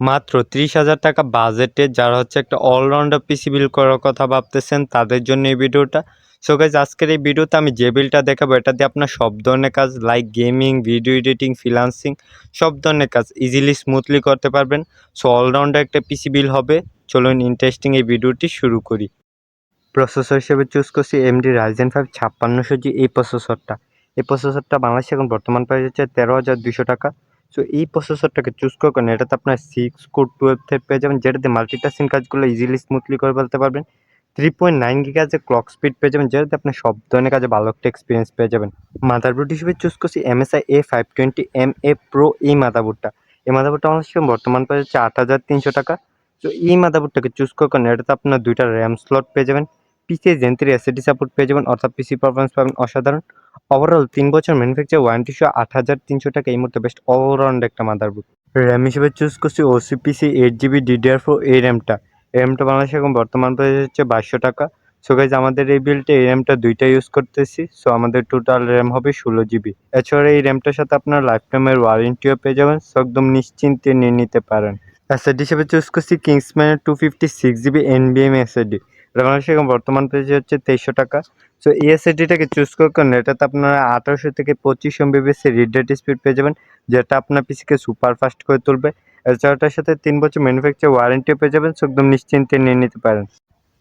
মাত্র ত্রিশ হাজার টাকা বাজেটে যারা হচ্ছে একটা অলরাউন্ডার পিসি বিল করার কথা ভাবতেছেন, তাদের জন্য এই ভিডিওটা। সো গাইজ আজকের এই ভিডিওতে আমি যে বিলটা দেখাবো, এটা দিয়ে আপনার সব ধরনের কাজ like gaming video editing freelancing সব ধরনের কাজ ইজিলি স্মুথলি করতে পারবেন। সো অলরাউন্ডার একটা পিসি বিল হবে। চলুন ইন্টারেস্টিং এই ভিডিওটি শুরু করি। প্রসেসর হিসেবে চুজ করছি এমডি রাইজেন ফাইভ ছাপ্পান্নশো জি এই প্রসেসরটা এই প্রসেসরটা বাংলাদেশে এখন বর্তমান প্রাইস হচ্ছে তেরো হাজার দুশো টাকা। সো এই প্রসেসরটাকে চুজ করবেন এটাতে আপনার সিক্স কোড টুয়েলভ থ্রেড পেয়ে যাবেন, যেটাতে মাল্টিটাস্কিং কাজগুলো ইজিলি স্মুথলি করে ফেলতে পারবেন। থ্রি পয়েন্ট নাইন গিগাজের ক্লক স্পিড পেয়ে যাবেন, যেটাতে আপনি সব ধরনের কাজে ভালো একটা এক্সপিরিয়েন্স পেয়ে যাবেন। মাদারবোর্ড হিসেবে চুজ করছি MSI A five twenty M A pro এই মাদারবোর্ডটা এই মাদারবোর্ডটা আমার সঙ্গে বর্তমান প্রাইস হচ্ছে আট হাজার তিনশো টাকা। তো এই মাদারবোর্ডটাকে চুজ করবেন এটাতে আপনার দুইটা র্যাম স্লট পেয়ে যাবেন। পিসি জেন্ত্রী এসএডি সাপোর্ট পেয়ে যাবেন, অর্থাৎ পিসি পারফরমেন্স পাবেন অসাধারণ। ওভারঅল তিন বছর ম্যানুফ্যাকচার ওয়ারেন্টি সহ আট হাজার তিনশো টাকা। এই মুহূর্তে বেস্ট অলরাউন্ড একটা মাদারবোর্ড র্যাম হিসেবে চুজ করছি OCPC eight GB DDR four এই র্যামটা এই র্যামটা বাংলাদেশে এখন বর্তমান প্রাইস হচ্ছে বাইশশো টাকা। সো গাইজ আমাদের এই বিলটা এই র্যামটা দুইটা ইউজ করতেছি। সো আমাদের টোটাল র্যাম হবে ষোলো জিবি এছাড়া এই র্যামটার সাথে আপনার লাইফ টাইমের ওয়ারেন্টিও পেয়ে যাবেন। সো একদম নিশ্চিন্তে নিয়ে নিতে পারেন। এসএডি হিসেবে চুজ করছি কিংসম্যানের টু ফিফটি সিক্স জিবি এনবিএম এসএডি বাংলাদেশে এখন বর্তমান প্রাইস হচ্ছে তেইশশো টাকা। সো এই এসএডিটাকে চুজ করবেন এটাতে আপনারা আঠারোশো থেকে পঁচিশ এমবিবিএস রিড ডেট স্পিড পেয়ে যাবেন, যেটা আপনার পিসিকে সুপার ফাস্ট করে তুলবে। এছাড়াটার সাথে তিন বছর ম্যানুফ্যাকচার ওয়ারেন্টিও পেয়ে যাবেন সো একদম নিশ্চিন্তে নিয়ে নিতে পারেন।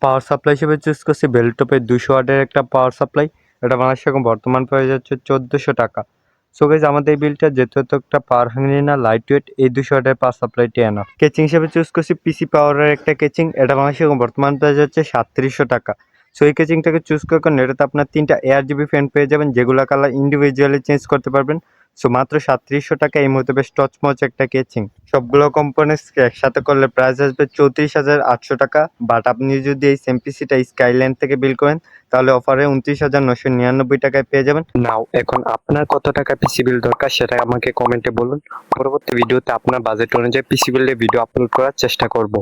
পাওয়ার সাপ্লাই হিসেবে চুজ করছি বেলটপের দুশো ওয়াটের একটা পাওয়ার সাপ্লাই এটা বাংলাদেশে এখন বর্তমান প্রাইস হচ্ছে চোদ্দোশো টাকা। সো গাইজ আমাদের এই বিলটা যেহেতু একটা পাওয়ার হাঙ্গি না লাইট ওয়েট এই দুশো ওয়াটের পাওয়ার সাপ্লাইটি আনা কেচিং হিসেবে চুজ করছি পিসি পাওয়ারের একটা কেচিং এটা বাংলাদেশে বর্তমান প্রাইস হচ্ছে সাতত্রিশশো টাকা। সো এই কেচিংটাকে চুজ করবেন এটাতে আপনার তিনটা এয়ার জিবি ফ্যান পেয়ে যাবেন, যেগুলো কালার ইন্ডিভিজুয়ালি চেঞ্জ করতে পারবেন। সো মাত্র সাতত্রিশশো টাকা এই মুহূর্তে বেশ টচমচ একটা কেচিং সবগুলো কোম্পানিস একসাথে করলে প্রাইস আসবে চৌত্রিশ হাজার আটশো টাকা। বাট আপনি যদি এই সেম পিসিটা স্কাইল্যান্ড থেকে বিল করেন, তাহলে অফারে উনত্রিশ হাজার নশো নিরানব্বই টাকায় পেয়ে যাবেন। নাও এখন আপনার কত টাকা পিসি বিল দরকার সেটা আমাকে কমেন্টে বলুন। পরবর্তী ভিডিওতে আপনার বাজেট অনুযায়ী পিসি বিলের ভিডিও আপলোড করার চেষ্টা করব।